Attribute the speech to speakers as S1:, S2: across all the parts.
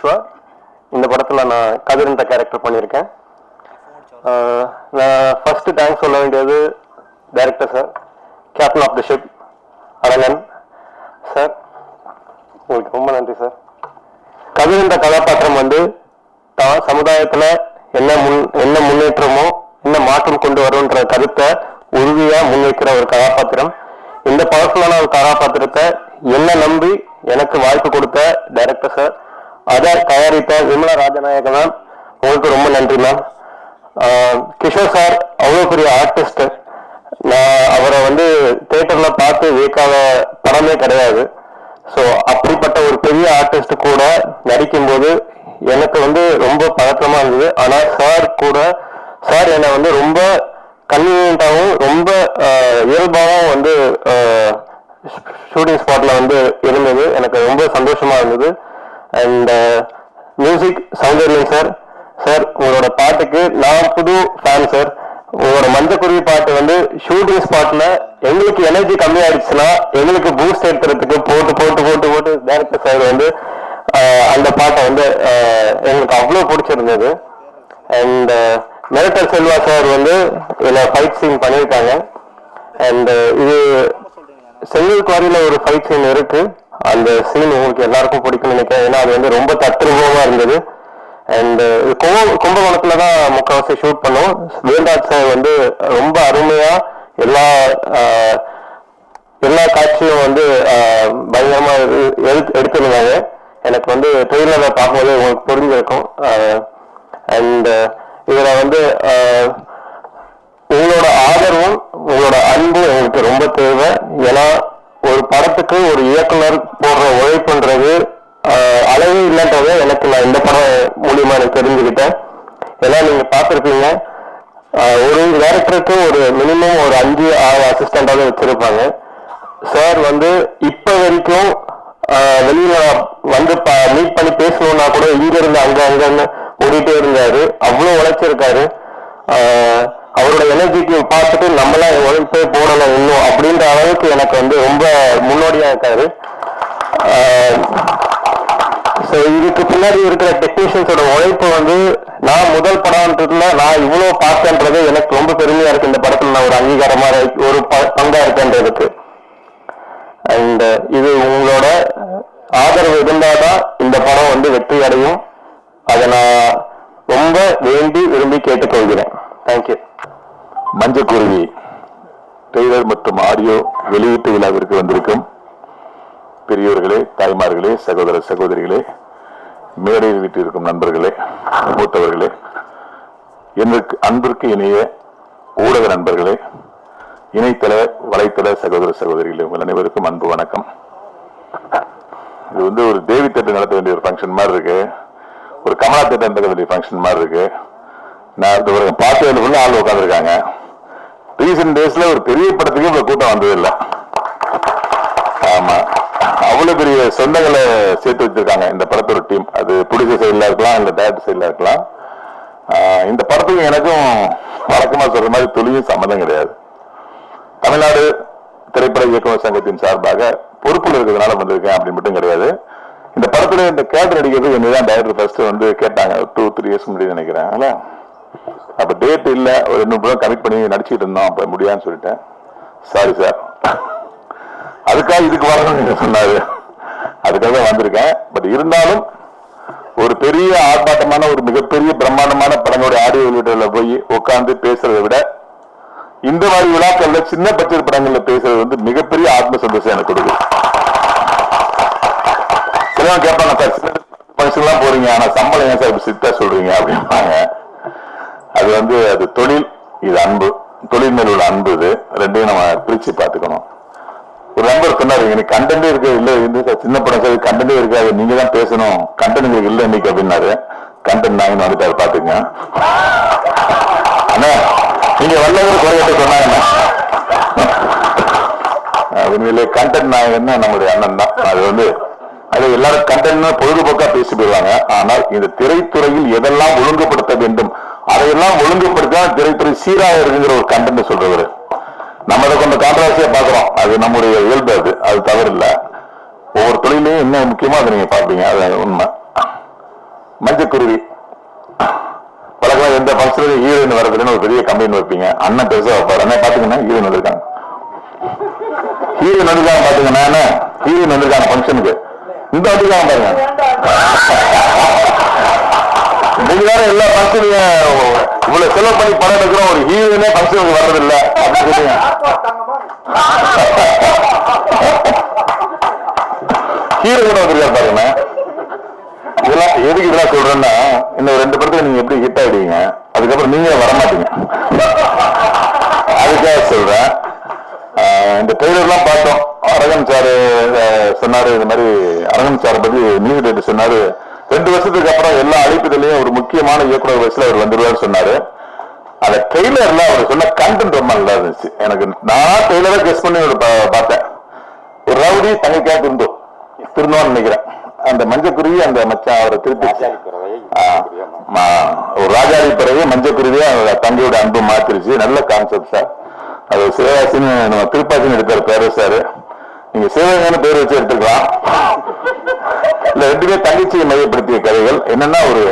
S1: விஸ்வா இந்த படத்தில் நான் கதிரன்ற கேரக்டர் பண்ணியிருக்கேன். நான் ஃபர்ஸ்ட் தேங்க்ஸ் சொல்ல வேண்டியது director sir captain of the ship Azhagan sir உங்களுக்கு ரொம்ப நன்றி சார் கதிரன்ற கதாபாத்திரம் வந்து தான் சமுதாயத்தில் என்ன முன் என்ன முன்னேற்றமோ என்ன மாற்றம் கொண்டு வரும்ன்ற கருத்தை உறுதியாக முன்வைக்கிற ஒரு கதாபாத்திரம். இந்த பவர்ஃபுல்லான ஒரு கதாபாத்திரத்தை என்ன நம்பி எனக்கு வாய்ப்பு கொடுத்த டைரக்டர் சார் அதை தயாரித்த விமலா ராஜநாயகன் மேம் உங்களுக்கு ரொம்ப நன்றி மேம் கிஷோர் சார் அவ்வளோ பெரிய ஆர்டிஸ்ட் நான் அவரை வந்து தேட்டர்ல பார்த்து வியக்காத படமே கிடையாது. ஸோ அப்படிப்பட்ட ஒரு பெரிய ஆர்டிஸ்ட் கூட நடிக்கும்போது எனக்கு வந்து ரொம்ப பதற்றமா இருந்தது. ஆனால் சார் கூட சார் என்னை வந்து ரொம்ப கன்வீனியன்ட்டாகவும் ரொம்ப இயல்பாகவும் வந்து ஷூட்டிங் ஸ்பாட்ல வந்து இருந்தது. எனக்கு ரொம்ப சந்தோஷமா இருந்தது. And music Soundaryan sir. Sir உங்களோட பாட்டுக்கு நான் புது ஃபேன் சார். உங்களோட மஞ்சக்குருவி பாட்டு வந்து ஷூட்டிங் ஸ்பாட்ல எங்களுக்கு எனர்ஜி கம்மியாயிடுச்சுன்னா எங்களுக்கு பூஸ்ட் எடுத்துறதுக்கு போட்டு போட்டு போட்டு போட்டு டேரக்டர் சார் வந்து அந்த பாட்டை வந்து எங்களுக்கு அவ்வளோ பிடிச்சிருந்தது. அண்ட் மிரட்டல் செல்வா சார் வந்து இதில் ஃபைட் சீன் பண்ணியிருக்காங்க. அண்ட் இது செங்கல் குவாரியில் ஒரு ஃபைட் சீன் இருக்குது அந்த சீன் உங்களுக்கு எல்லாருக்கும் பிடிக்கும்னு நினைக்கிறேன். ஏன்னா அது வந்து ரொம்ப தத்ரூபமா இருந்தது. அண்ட் uh, கும்ப கும்பகோணத்துல தான் முக்கால்வாசி ஷூட் பண்ணோம். வேல்ராஜ் சார் வந்து ரொம்ப அருமையா எல்லா uh, எல்லா காட்சியும் வந்து uh, பயங்கரமா எடுத்து- எடுத்திருந்தாங்க. எனக்கு வந்து ட்ரெயிலரை பார்க்கும்போது உங்களுக்கு புரிஞ்சிருக்கும். அண்ட் இதுல வந்து உங்களோட ஆதரவும் உங்களோட அன்பும் எங்களுக்கு ரொம்ப தேவை. ஏன்னா ஒரு படத்துக்கு ஒரு இயக்குனர் போடுற உழைப்புன்றது அளவே இல்லைன்றத எனக்கு நான் இந்த படம் மூலியமா எனக்கு தெரிஞ்சுக்கிட்டேன். ஏன்னா நீங்க பார்த்துருப்பீங்க ஒரு டேரக்டருக்கு ஒரு மினிமம் ஒரு அஞ்சு ஆறு அசிஸ்டண்டாவது வச்சிருப்பாங்க. சார் வந்து இப்ப வரைக்கும் வெளியில வந்து மீட் பண்ணி பேசணும்னா கூட இங்க இருந்து அங்க அங்கன்னு ஓடிட்டே இருந்தாரு. அவ்வளவு உழைச்சிருக்காரு. ஆஹ் அவரோட எனர்ஜிக்கு பார்த்துட்டு நம்மளாம் உழைப்பே போடணும் இன்னும் அப்படின்ற அளவுக்கு எனக்கு வந்து ரொம்ப முன்னோடியா இருக்காரு. ஸோ இதுக்கு பின்னாடி இருக்கிற டெக்னீஷியன்ஸோட உழைப்பு வந்து நான் முதல் படம்ன்றதுல நான் இவ்வளோ பார்த்தேன்றது எனக்கு ரொம்ப பெருமையா இருக்கு. இந்த படத்துல நான் ஒரு அங்கீகாரமா ஒரு ப- பங்கா இருக்கேன்றதுக்கு. அண்ட் இது உங்களோட ஆதரவு இருந்தாதான் இந்த படம் வந்து வெற்றி அடையும். அதை நான் ரொம்ப வேண்டி விரும்பி கேட்டுக்கொள்கிறேன். தேங்க்யூ
S2: மஞ்சக்குருவி டெய்லர் மற்றும் ஆடியோ வெளியீட்டு விழாவிற்கு வந்திருக்கும் பெரியோர்களே தாய்மார்களே சகோதர சகோதரிகளே மேடையில் வீட்டிருக்கும் நண்பர்களே மூத்தவர்களே எனக்கு அன்பிற்கு இணைய ஊடக நண்பர்களே இணையதள வலைத்தள சகோதர சகோதரிகளே உங்கள் அனைவருக்கும் அன்பு வணக்கம். இது வந்து ஒரு தேவி தட்டு நடத்த வேண்டிய ஒரு ஃபங்க்ஷன் மாதிரி இருக்கு. ஒரு கமலா தேட்டர் நடத்த வேண்டிய ஃபங்க்ஷன் மாதிரி இருக்கு. நான் அடுத்த ஒரு ஆள் உட்காந்துருக்காங்க ரீசெண்ட் டேஸ்ல ஒரு பெரிய படத்துக்கு இவ்வளவு கூட்டம் வந்தது இல்ல ஆமா. அவ்வளவு பெரிய சொந்தங்களை சேர்த்து வச்சிருக்காங்க இந்த படத்தோட டீம் அது புடிச்ச சைட்ல இருக்கலாம் இல்ல டேரக்டர் சைட்ல இருக்கலாம். ஆஹ் இந்த படத்துக்கு எனக்கும் வழக்கமா சொல்ற மாதிரி துளியும் சம்மந்தம் கிடையாது. தமிழ்நாடு திரைப்பட இயக்குநர் சங்கத்தின் சார்பாக பொறுப்பில் இருக்கிறதுனால வந்திருக்கேன் அப்படின்னு மட்டும் கிடையாது. இந்த படத்துல இந்த கேரக்டர் நடிக்கிறது என்னதான் டைரக்டர் ஃபர்ஸ்ட் வந்து கேட்டாங்க. டூ த்ரீ இயர்ஸ் முன்னாடி நினைக்கிறேன். அப்ப டேட் இல்ல. ஒரு ரெண்டு மூணு கமிட் பண்ணி நடிச்சிட்டு இருந்தோம். அப்ப முடியாதுன்னு சொல்லிட்டேன். சாரி சார் அதுக்காக இதுக்கு வரணும்னு சொன்னாரு. அதுக்காக தான் வந்திருக்கேன். பட் இருந்தாலும் ஒரு பெரிய ஆர்ப்பாட்டமான ஒரு மிகப்பெரிய பிரம்மாண்டமான படங்களுடைய ஆடியோ வெளியீட்டில் போய் உட்கார்ந்து பேசுறதை விட இந்த மாதிரி விழாக்கள்ல சின்ன பட்ஜெட் படங்கள்ல பேசுறது வந்து மிகப்பெரிய ஆத்ம சந்தோஷம் எனக்கு கொடுக்குது. சிலவங்க கேட்பாங்க சார் சின்ன ஃபங்க்ஷன்லாம் போறீங்க. ஆனா சம்பளம் ஏன் சார் சித்தா சொல்றீங்க? அப்படிம்பாங்க. அது வந்து அது தொழில் இது அன்பு. தொழில் மேல் உள்ள அன்பு இது. ரெண்டையும் நம்ம பிரிச்சு பார்த்துக்கணும். ஒரு நண்பர் சொன்னாரு எனக்கு கண்டென்டே இருக்காது இல்ல. இந்த சின்ன படம் சார் கண்டென்டே இருக்காது. நீங்க தான் பேசணும். கண்டென்ட் உங்களுக்கு இல்ல இன்னைக்கு அப்படின்னாரு. கண்டென்ட் நாங்கன்னு வந்துட்டாரு பாத்துங்க அண்ணா நீங்க வல்லவர் குறையிட்ட சொன்னாங்க உண்மையிலே கண்டென்ட் நாயகன்னு நம்மளுடைய அண்ணன் தான். அது வந்து அது எல்லாரும் கண்டென்ட் பொழுதுபோக்கா பேசி போயிடுவாங்க. ஆனால் இந்த திரைத்துறையில் எதெல்லாம் ஒழுங்குபடுத்த வேண்டும் அதையெல்லாம் ஒழுங்குபடுத்த திரைத்துறை சீராக இருக்குங்கிற ஒரு கண்டென்ட் சொல்றவர். நம்ம அதை கொஞ்சம் கான்ட்ராசியா பாக்குறோம் அது நம்முடைய இயல்பு அது. அது தவறு ஒவ்வொரு தொழிலையும் என்ன முக்கியமா அதை நீங்க பாப்பீங்க அது உண்மை. மஞ்சக்குருவி. வழக்கமா எந்த ஃபங்க்ஷனுக்கு ஹீரோயின் வரதுன்னு ஒரு பெரிய கம்பெனி வைப்பீங்க. அண்ணன் பெருசா வைப்பாரு. அண்ணன் பாத்தீங்கன்னா ஹீரோயின் வந்திருக்காங்க. ஹீரோயின் வந்திருக்காங்க பாத்தீங்கன்னா என்ன ஹீரோயின் வந்திருக்காங்க ஃபங்க்ஷனுக்கு இந்த அடிதான் பாருங்க. நீங்க வேற எல்லா ஃபங்க்ஷனையும் இவ்வளவு செலவு பண்ணி படம் எடுக்கிறோம் ஒரு ஹீரோனே ஃபங்க்ஷனுக்கு வர்றதில்ல. அப்படின்னு சொல்லுங்க ஹீரோ கூட வந்திருக்காரு பாருங்க. இதெல்லாம் எதுக்கு இதெல்லாம் சொல்றேன்னா இன்னும் ரெண்டு படத்துல நீங்க எப்படி ஹிட் ஆயிடுவீங்க? அதுக்கப்புறம் நீங்க வர மாட்டீங்க அதுக்காக சொல்றேன். இந்த ட்ரெய்லர்லாம் பார்த்தோம். அரகன் சார் சொன்னாரு இந்த மாதிரி அரகன் சார் பத்தி நியூஸ் டேட் சொன்னாரு. ரெண்டு வருஷத்துக்கு அப்புறம் எல்லா அழைப்புதலையும் ஒரு முக்கியமான இயக்குனர் வயசுல அவர் வந்துருவாரு சொன்னாரு. அந்த ட்ரெய்லர்ல அவர் சொன்ன கண்டென்ட் ரொம்ப நல்லா இருந்துச்சு. எனக்கு நான் ட்ரெய்லரை கெஸ் பண்ணி ஒரு பார்த்தேன். ஒரு ரவுடி தங்கைக்கா திருந்தோம் திருந்தோம்னு நினைக்கிறேன். அந்த மஞ்சக்குருவி அந்த மச்சான் அவரை திருப்பி ஒரு ராஜாதி பிறகு மஞ்சக்குருவியே தங்கையோட அன்பு மாத்திருச்சு. நல்ல கான்செப்ட் சார். அது சிவகாசின்னு நம்ம திருப்பாச்சின்னு எடுத்தார் பேரு சார். நீங்க சிவகங்கன்னு பேர் வச்சு எடுத்துக்கலாம். இல்ல ரெண்டுமே தங்கச்சியை மையப்படுத்திய கதைகள். என்னன்னா ஒரு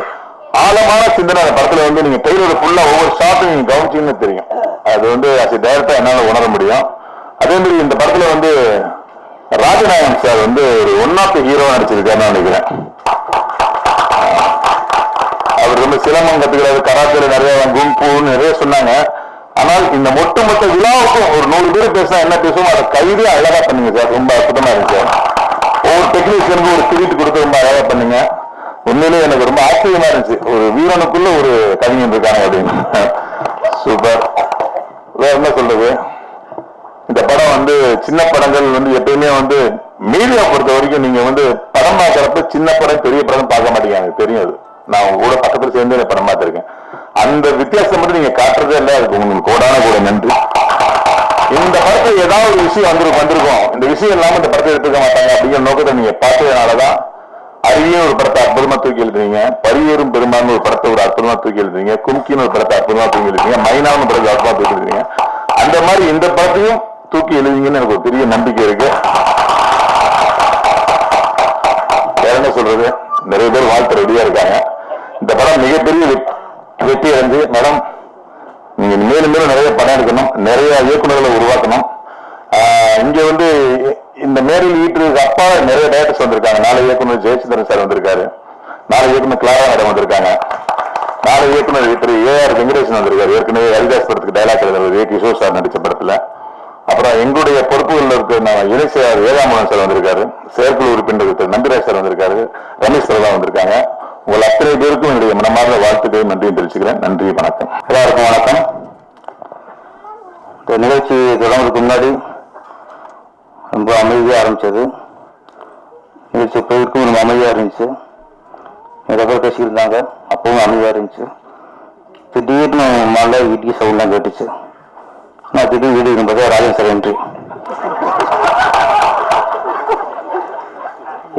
S2: ஆழமான சிந்தனை அந்த படத்துல வந்து நீங்க டெய்லர் ஃபுல்லா ஒவ்வொரு ஷாட்டும் நீங்க கவனிச்சீங்கன்னு தெரியும். அது வந்து அஸ் டைரக்டா என்னால உணர முடியும். அதே மாதிரி இந்த படத்துல வந்து ராஜநாயகன் சார் வந்து ஒரு ஒன் ஆஃப் ஹீரோ நடிச்சிருக்காருன்னு நினைக்கிறேன். அவர் வந்து சிலம்பம் கத்துக்கிறாரு கராத்தேல நிறைய கும்புன்னு நிறைய சொன்னாங்க. ஆனால் இந்த ஒட்டுமொத்த விழாவுக்கும் ஒரு நூறு பேர் பேசினா என்ன பேசுவோம் அதை கைதே அழகா பண்ணுங்க சார். ரொம்ப அற்புதமா இருந்துச்சு ஒவ்வொரு டெக்னீஷியனுக்கு ஒரு கிரெடிட் கொடுத்து ரொம்ப அழகா பண்ணுங்க. உண்மையிலேயே எனக்கு ரொம்ப ஆச்சரியமா இருந்துச்சு. ஒரு வீரனுக்குள்ள ஒரு கவிஞன் இருக்காங்க அப்படின்னு. சூப்பர் வேற என்ன சொல்றது? இந்த படம் வந்து சின்ன படங்கள் வந்து எப்பயுமே வந்து மீடியா பொறுத்த வரைக்கும் நீங்க வந்து படம் பார்க்கறப்ப சின்ன படம் பெரிய படம் பார்க்க மாட்டேங்க. எனக்கு தெரியும் அது. நான் உங்க கூட பக்கத்துல சேர்ந்து படம் பார்த்திருக்கேன். அந்த வித்தியாசம் மட்டும் நீங்க காட்டுறதே இல்லை. அதுக்கு உங்களுக்கு கோடான கூட நன்றி. இந்த படத்துல ஏதாவது ஒரு விஷயம் வந்திருக்கும் வந்திருக்கும். இந்த விஷயம் இல்லாம இந்த படத்தை எடுத்துக்க மாட்டாங்க அப்படிங்கிற நோக்கத்தை நீங்க பார்த்ததுனாலதான் அருவியும் ஒரு படத்தை அற்புதமா தூக்கி எழுதுறீங்க பரியேறும் பெரும்பான்மை ஒரு படத்தை ஒரு அற்புதமா தூக்கி எழுதுறீங்க கும்கின்னு ஒரு படத்தை அற்புதமா தூக்கி எழுதுறீங்க மைனான்னு படத்தை அற்புதமா தூக்கி எழுதுறீங்க அந்த மாதிரி இந்த படத்தையும் தூக்கி எழுதிங்கன்னு எனக்கு ஒரு பெரிய நம்பிக்கை இருக்கு. வேற என்ன சொல்றது? நிறைய பேர் வாழ்த்து ரெடியா இருக்காங்க. இந்த படம் மிகப்பெரிய வெற்றி அடைஞ்சு மேடம் நீங்க மேலும் மேலும் நிறைய படம் எடுக்கணும் நிறைய இயக்குநர்களை உருவாக்கணும். இங்க வந்து இந்த மேரில் ஈட்டுக்கு அப்பா நிறைய டேரக்டர்ஸ் வந்திருக்காங்க. நாளை இயக்குனர் ஜெயச்சந்திரன் சார் வந்திருக்காரு. நாளை இயக்குனர் கிளாரா மேடம் வந்திருக்காங்க. நாளை இயக்குனர் திரு ஏ ஆர் வெங்கடேசன் வந்திருக்காரு. ஏற்கனவே ஹரிதாஸ் படத்துக்கு டைலாக் எழுதுறது ஏ கிஷோர் சார் நடிச்ச படத்துல. அப்புறம் எங்களுடைய பொறுப்புகளில் இருக்க நம்ம இணை செயலாளர் சார் வந்திருக்காரு. செயற்குழு உறுப்பினர் திரு நம்பிராஜ் சார் வந்திருக்காரு. ரமேஷ் பிரதா வந்திருக்காங்க. உங்கள் அத்தனை பேருக்கும் என்னுடைய மனமார்ந்த வாழ்த்துக்களை நன்றியும் தெரிவிச்சுக்கிறேன். நன்றி வணக்கம். எல்லாருக்கும் வணக்கம். இந்த நிகழ்ச்சி தொடங்குறதுக்கு முன்னாடி ரொம்ப அமைதியாக ஆரம்பிச்சது. நிகழ்ச்சி போயிருக்கும் ரொம்ப அமைதியாக இருந்துச்சு. நிறைய பேர் பேசிக்கிட்டு இருந்தாங்க அப்பவும் அமைதியாக இருந்துச்சு. திடீர்னு மழை இடி சவுண்ட்லாம் கேட்டுச்சு. நான் திடீர் வீடு இருக்கும்போது ராஜன் சார் என்ட்ரி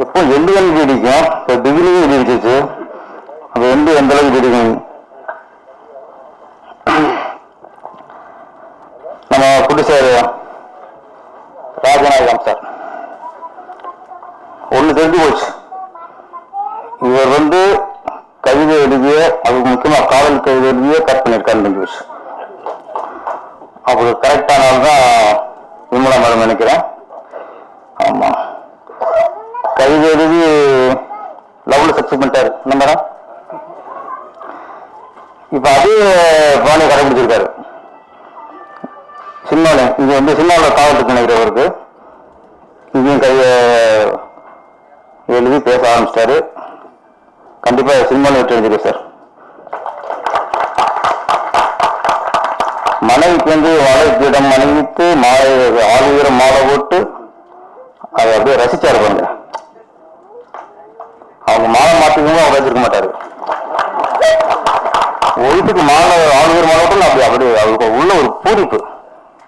S2: எப்போ எண்டு வந்து இப்போ திடீர்னு இருந்துச்சு அது வந்து எந்த அளவுக்கு இடிக்கும் நம்ம புதுசார் ராஜநாயகம் சார் ஒண்ணு தெரிஞ்சு போச்சு இவர் வந்து கவிதை எழுதிய அது முக்கியமா காதல் கவிதை எழுதிய கட் பண்ணியிருக்காருன்னு தெரிஞ்சு போச்சு அப்படி கரெக்டான தான் விமலா மேடம் நினைக்கிறேன் ஆமா கவிதை எழுதி லவ்ல சக்சஸ் பண்ணிட்டாரு என்ன மேடம் இப்ப அதே பாணி கடைபிடிச்சிருக்காரு சினிமாவில் இங்க வந்து சினிமாவில் காவல்துறை நினைக்கிறவருக்கு இங்கேயும் கைய எழுதி பேச ஆரம்பிச்சிட்டாரு. கண்டிப்பா சினிமாவில் விட்டு எழுதிருக்கேன் சார். மனைவிக்கு வந்து வளைக்கிடம் மனைவித்து மாலை ஆளுகிற மாலை போட்டு அதை அப்படியே ரசிச்சாரு பாருங்க. அவங்க மாலை மாத்திக்கணும் அவர் வச்சிருக்க மாட்டாரு. ஒழுத்துக்கு மாலை ஆளுகிற மாலை போட்டு அப்படி அப்படி அவருக்கு உள்ள ஒரு பூரிப்பு.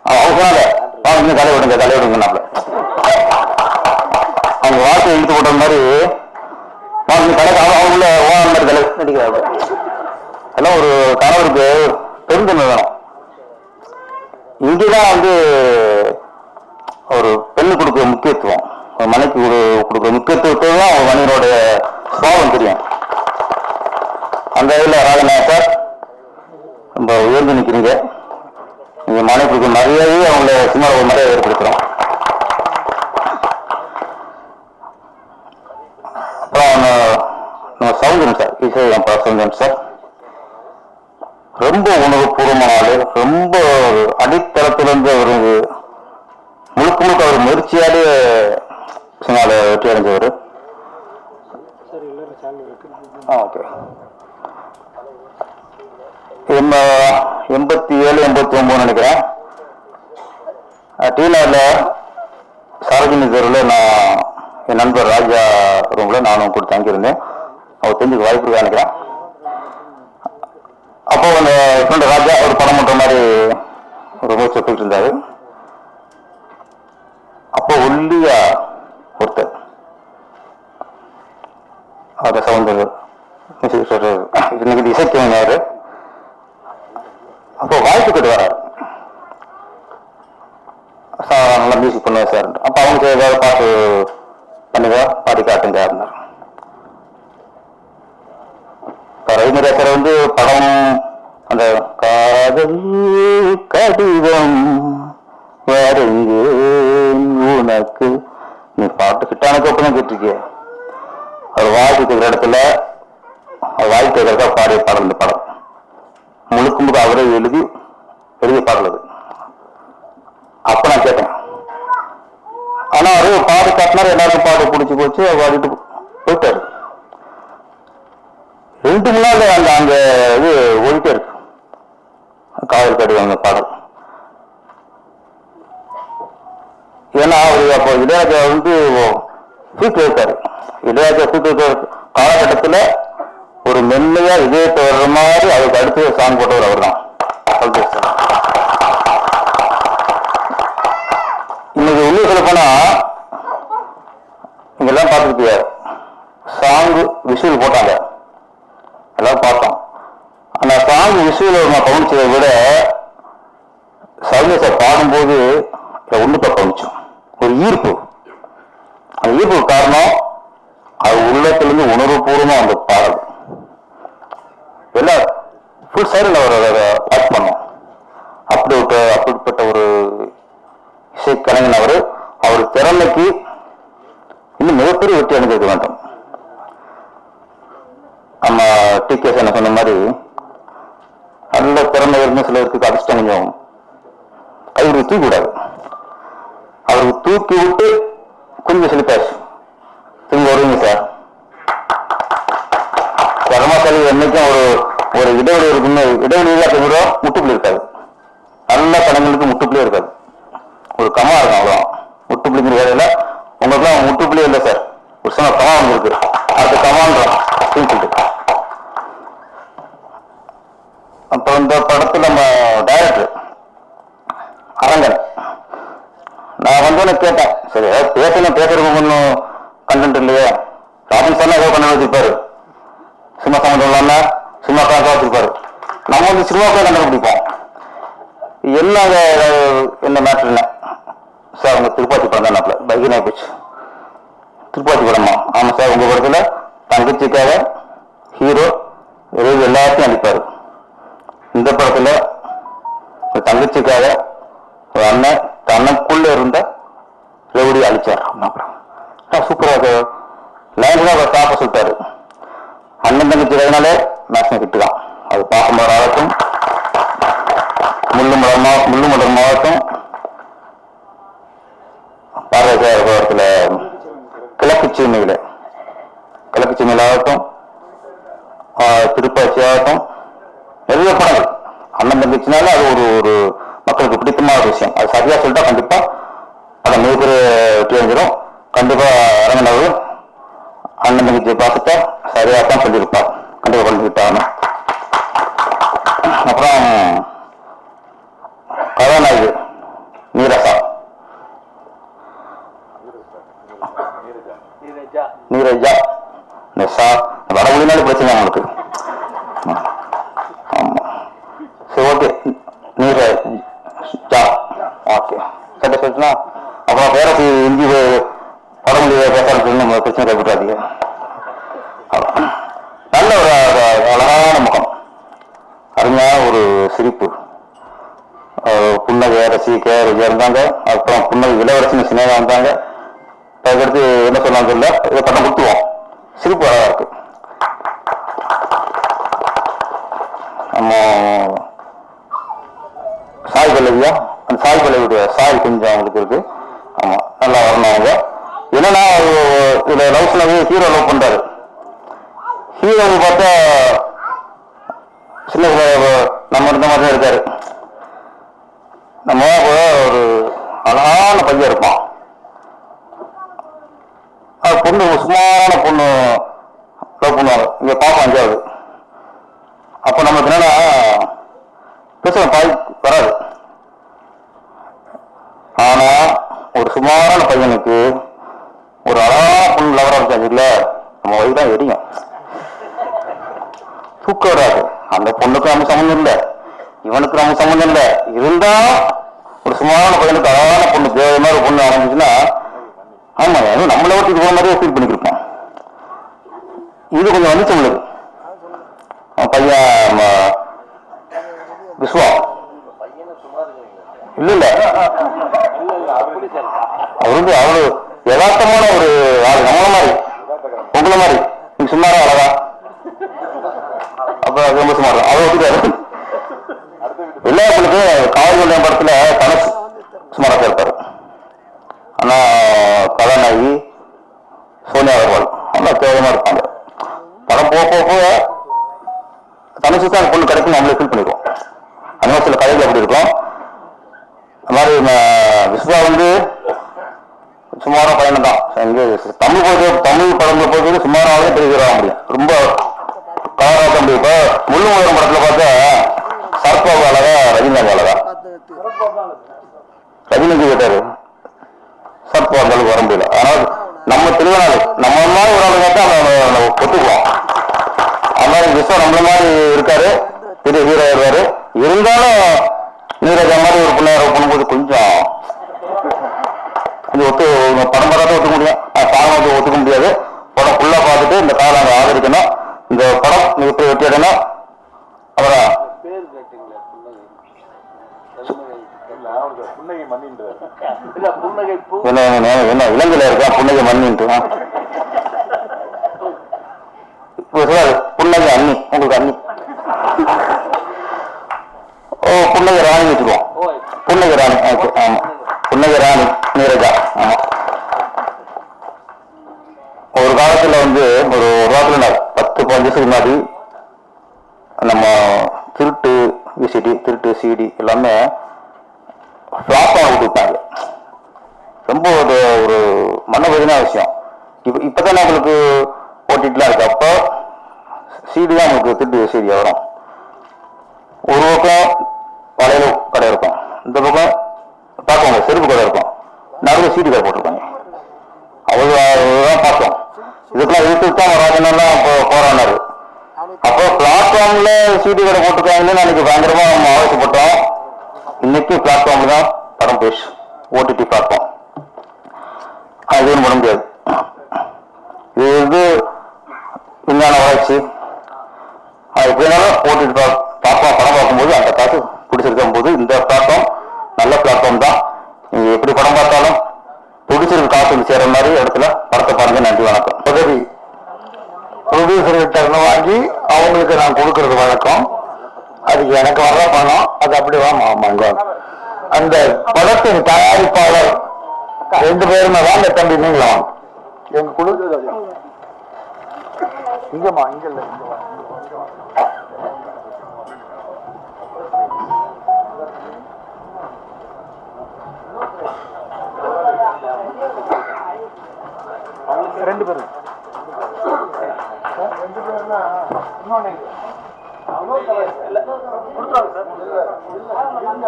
S2: அவ- அவங்க சொன்னாங்க வாங்க இன்னும் தலை விடுங்க தலை விடுங்கன்னாப்ல இழுத்து போட்ட மாதிரி வாங்க இன்னும் தலை அவங்க மாதிரி கலை நடிக்கிறாங்க. எல்லாம் ஒரு கணவருக்கு பெருந்தன்மை வேணும் இங்கேதான் வந்து ஒரு பெண்ணு கொடுக்குற முக்கியத்துவம் ஒரு மனைக்கு கொடு- கொடுக்குற முக்கியத்துவத்தை தான் அவங்க மனிதனோட சுபாவம் தெரியும்
S3: அந்த இதில் ராஜநாயகம் சார் ரொம்ப உயர்ந்து நிற்கிறீங்க நீங்கள் மாநிலத்துக்கு மரியாதையே அவங்கள சும்மா ஒரு மரியாதை ஏற்படுத்துகிறோம் அப்புறம் நம்ம- நம்ம சௌந்தரம் சார் இசை அப்பா சௌந்தரம் சார் ரொம்ப உணர்வுபூர்வமான ஆளு ரொம்ப அடித்தளத்திலிருந்து அவர் முழுக்க முழுக்க அவர் முயற்சியாலே சினிமாவில் வெற்றி அடைஞ்சவர் ஆ ஓகே எம்ப எண்பத்தி ஏழு எண்பத்தி ஒம்பது நினைக்கிறேன். டீனரில் சாரஜினி தெருவில் நான் என் நண்பர் ராஜா ரூமில் நானும் கூட தங்கியிருந்தேன். அவர் தெரிஞ்சுக்க வாய்ப்பு இருக்கா நினைக்கிறேன். அப்போ அந்த ஃப்ரெண்டு ராஜா ஒரு படம் பண்ணுற மாதிரி ஒரு மூச்சு போயிட்டு இருந்தாரு. அப்போ ஒல்லியா ஒருத்தர். அந்த சவுந்தர் இன்னைக்கு இசைக்கவிஞர் அப்போ வாய்ப்பு கேட்டு வராரு. சார் நல்லா மியூசிக் பண்ணுவேன் சார். அப்போ அவனுக்கு ஏதாவது பாட்டு பண்ணுங்க பாடி காட்டுங்க அப்படின்னாரு. ரவிமரியா சார் வந்து படம் அந்த காதல் கடிதம் வருங்கேன் உனக்கு நீ பாட்டு கிட்டானுக்கு அப்புறம் கேட்டிருக்கிய. அவர் வாழ்க்கை இடத்துல அவர் வாழ்க்கை கேட்கறதா பாடிய பாடல் இந்த படம். முழுக்க முழுக்க அவரே எழுதி எழுதிய பாடல் அது அப்ப நான் கேட்டேன். ஆனா அவரு பாடு காட்டினார் எல்லாரும் பாட்டு பிடிச்சி போச்சு அவர் பாடிட்டு போயிட்டாரு. ரெண்டு மணி நேரம் அந்த அந்த இது ஓடிட்டே இருக்கு. காவல் கடிதம் அந்த பாடல். ஏன்னா அவர் அப்போ இளையராஜா வந்து சூட்டு வைத்தாரு இதயத்தை சூட்டு காலகட்டத்தில் காலகட்டத்துல ஒரு மென்மையா இதயத்தை வர்ற மாதிரி அதுக்கு அடுத்து சாங் போட்டவர் அவர் தான் இன்னைக்கு உள்ள சொல்ல போனா இங்கெல்லாம் பார்த்துருப்பியா சாங்கு விஷுவல் போட்டாங்க. எல்லாம் பார்த்தோம். ஆனா சாங் விஷுவல் நான் கவனிச்சதை விட சைலச பாடும்போது ஒண்ணுப்பா கவனிச்சோம். ஒரு ஈர்ப்பு. அந்த ஈர்ப்புக்கு காரணம் அது உள்ளத்திலிருந்து உணர்வுபூர்வமா அந்த பாடல் எல்லாம் ஃபுல் சைடில் அவர் அதை வாட்ச் பண்ணோம். அப்படி அப்படிப்பட்ட ஒரு இசை கலைஞன் அவர் அவர் திறமைக்கு இன்னும் மிகப்பெரிய வெற்றி அடைஞ்சிருக்க வேண்டும் நம்ம டி கே என்ன சொன்ன மாதிரி நல்ல திறமை இருந்து சிலருக்கு அதிர்ஷ்டம் கொஞ்சம் கைவிட்டு தூக்கி கூடாது அவருக்கு தூக்கி விட்டு கொஞ்சம் செழிப்பாச்சு திரும்ப வருவீங்க சார் கர்மசாலி என்னைக்கும் ஒரு ஒரு இடைவெளி இருக்குன்னு இடைவெளி இல்லாத கூட முட்டுப்புள்ளி இருக்காது. நல்ல படங்களுக்கு முட்டுப்புள்ளியே இருக்காது. ஒரு கமா இருக்கும் அவ்வளோ முட்டுப்புள்ளிங்கிற வேலையில உங்களுக்குலாம் முட்டுப்புள்ளியே இல்லை சார் ஒரு சின்ன கமா ஒன்று இருக்கு அடுத்த கமான்றோம் அப்படின்னு சொல்லிட்டு அப்போ இந்த படத்துல நம்ம டைரக்டர் அரங்கன் நான் வந்து உனக்கு கேட்டேன் சரி ஏதாவது பேசணும் பேசுறதுக்கு ஒன்றும் கண்டென்ட் இல்லையே ராஜன் சார் ஏதோ பண்ண வச்சிருப்பாரு சினிமா சம்மந்தம் இல்லாம சினிமா கணக்காக வச்சிருப்பாரு நம்ம வந்து சினிமாவுக்கே கண்டுபிடிப்போம் என்ன அஹ், என்ன மேட்ரு இல்லை சார் உங்க திருப்பாச்சி படம் தான் நாப்பில் பைக்கினா போச்சு. திருப்பாச்சி படமா ஆமாம் சார் உங்கள் படத்தில் தங்கச்சிக்காக ஹீரோ எழுதி எல்லாத்தையும் அடிப்பார் இந்த படத்தில் ஒரு தங்கச்சிக்காக ஒரு அண்ணன் தனக்குள்ள இருந்த ரவுடி அழிச்சார் சூப்பராக லைன்லாம் அவர் காப்ப சொல்லிட்டாரு. அண்ணன் தங்கச்சி கதைனாலே மேக்ஸிமம் கிட்டுதான் அது பாசமரம் ஆகட்டும் முள்ளு மலர்மா முள்ளு மலர்மாகட்டும் பாரதியார் படத்துல கிழக்கு சீமையில கிழக்கு சீமையிலாகட்டும் திருப்பாச்சியாகட்டும் திருப்பாச்சி ஆகட்டும் நிறைய படங்கள். அண்ணன் தங்கச்சினால அது ஒரு ஒரு மக்களுக்கு பிடித்தமான ஒரு விஷயம். அது சரியா சொல்லிட்டா கண்டிப்பா அதை மிகப்பெரிய வெற்றி அடைஞ்சிடும் பேசினா அப்புறம் பேரத்து இந்தி வர முடியாத பிரச்சனை கைப்பற்றாதீங்க நல்ல ஒரு அழகான முகம். அருமையான ஒரு சிரிப்பு. புன்னகை ரசிக்க இருந்தாங்க. அப்புறம் புன்னகை இளவரசன் சினேகா இருந்தாங்க அதுக்கடுத்து என்ன சொல்லலாம் தெரியல. இதை பண்ண கொடுத்துவோம் சிரிப்பு அழகா இருக்கு. நம்ம அந்த சாய் பல்லவியுடைய சாய் கொஞ்சம் அவங்களுக்கு இருக்கு. ஆமா நல்லா வரணும் அவங்க என்னன்னா அது இதுல லவ் ஹீரோ லவ் பண்றாரு. ஹீரோ பார்த்தா சின்ன நம்ம இருந்த மாதிரி தான் இருக்காரு. நம்ம ஒரு அழகான பையன் இருப்பான். அது பொண்ணு சுமாரான பொண்ணு லவ் பண்ணுவாங்க இங்க பாப்பா அஞ்சாவது. அப்ப நமக்கு என்னன்னா பேசுற பாய் வராது. ஆனா ஒரு சுமாரான பையனுக்கு ஒரு அழகான பொண்ணு லவரா இருக்காது இல்ல நம்ம வயது தான் எரியும் தூக்க வராது அந்த பொண்ணுக்கு நம்ம சம்மந்தம் இல்ல. இவனுக்கு நம்ம சம்மந்தம் இல்ல. இருந்தா ஒரு சுமாரான பையனுக்கு அழகான பொண்ணு தேவை மாதிரி ஒரு பொண்ணு ஆரம்பிச்சுன்னா ஆமா ஏதோ நம்மளை விட்டு போன மாதிரியே ஃபீல் பண்ணிக்கிருப்போம் இது கொஞ்சம் வந்துச்சு உங்களுக்கு அவன் பையன் நம்ம விஸ்வா. இல்ல இல்ல. அவர் வந்து அவரு யதார்த்தமான ஒரு ஆள். நம்மள மாதிரி. உங்களை மாதிரி. நீங்க சும்மாரா அழகா. அப்ப ரொம்ப சுமார் அவர் ஒத்துக்காரு எல்லா விளையாட்டுக்கு காவல் படத்துல தனுஷ் சுமாரா தான் இருப்பாரு. ஆனா கதாநாயகி சோனியா அகர்வால். நல்லா தேவையமா இருப்பாங்க. படம் போக போக போக தனுஷு பொண்ணு கிடைக்கும் நம்மளே ஃபீல் பண்ணிடுவோம் அந்த சில கதைகள் அப்படி இருக்கும். அந்த மாதிரி விஸ்வா வந்து சுமாரான பயணம் தான் தமிழ் பொறுத்த தமிழ் படங்களை பொறுத்தவரை சுமாராகவே பெரிய ஹீரோ முடியும் ரொம்ப கலராக முடியும் இப்போ முள்ளு முதலம் படத்துல பார்த்தா சர்பாபு அழகா ரஜினிகாந்த் அழகா. ரஜினிக்கு கேட்டாரு சர்பா அந்த அளவுக்கு வர முடியல. ஆனால் நம்ம திருவண்ணாமலை நம்ம மாதிரி ஒரு ஆளு கேட்டா நம்ம ஒத்துக்குவோம் அது மாதிரி விஸ்வா நம்மள மாதிரி இருக்காரு பெரிய ஹீரோ வருவாரு இருந்தாலும் நீரஜா மாதிரி ஒரு பொண்ணு பண்ணும்போது கொஞ்சம் கொஞ்சம் ஒத்து படம் பார்த்தா ஒத்துக்க முடியும். வந்து ஒத்துக்க முடியாது. படம் ஃபுல்லா பார்த்துட்டு இந்த காலம் அங்க ஆதரிக்கணும். இந்த படம் மிகப்பெரிய வெற்றி அடையணும்
S4: பூ.
S3: என்ன என்ன என்ன இலங்கையில இருக்கா? புன்னகை மண்ணின்ட்டு. புன்னகை அண்ணி. விசிடி திருட்டு சிடி எல்லாமே ஃப்ளாப்பாக விட்டுட்டாங்க. ரொம்ப ஒரு ஒரு மனவேதனா விஷயம். இப்போ இப்போதான் உங்களுக்கு ஓட்டிட்டுலாம் இருக்கு அப்போ சிடி தான் உங்களுக்கு திருட்டு சீடியாக வரும். ஒரு பக்கம் வளையல் கடை இருக்கும். இந்த பக்கம் பார்க்கோங்க செருப்பு கடை இருக்கும். நடுவில் சீட்டு கடை போட்டிருப்பாங்க அவ்வளோ தான் பார்த்தோம் இதுக்கெல்லாம் இழுத்து தான் ராஜனெல்லாம் அப்போ பிளாட்ஃபார்ம்ல சீட்டு கடை போட்டுருக்காங்கன்னு அன்னைக்கு பயங்கரமா நம்ம ஆவேசப்பட்டோம். இன்னைக்கு பிளாட்ஃபார்ம்ல தான் படம் பேசு ஓடிடி பிளாட்ஃபார்ம் அது ஒன்றும் பண்ண முடியாது. இது வந்து விஞ்ஞான வளர்ச்சி. அது போனாலும் ஓடிடி பிளாட்ஃபார்ம் படம் பார்க்கும்போது அந்த காசு பிடிச்சிருக்கும் போது இந்த பிளாட்ஃபார்ம் நல்ல பிளாட்ஃபார்ம் தான் நீங்க எப்படி படம் பார்த்தாலும் பிடிச்சிருக்கு காசு வந்து சேர மாதிரி இடத்துல படத்தை பாருங்க நன்றி வணக்கம் உதவி ப்ரொடியூசர்கிட்ட வாங்கி அவங்களுக்கு நான் கொடுக்கறது வழக்கம் அதுக்கு எனக்கு வர்ற பணம் அது அப்படி வாங்க அந்த படத்தின் தயாரிப்பாளர் ரெண்டு பேருமே வாங்க தம்பி நீங்களா? வாங்க. எங்க குழு இங்கம்மா இங்க இல்ல. ரெண்டு பேரும். ரெண்டு பேருனா இன்னொன்னு இங்க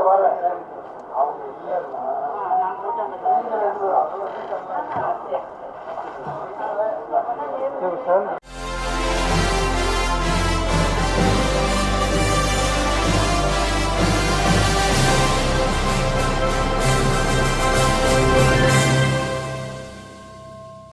S3: வர அவங்க இல்லைன்னா どうしたんですか?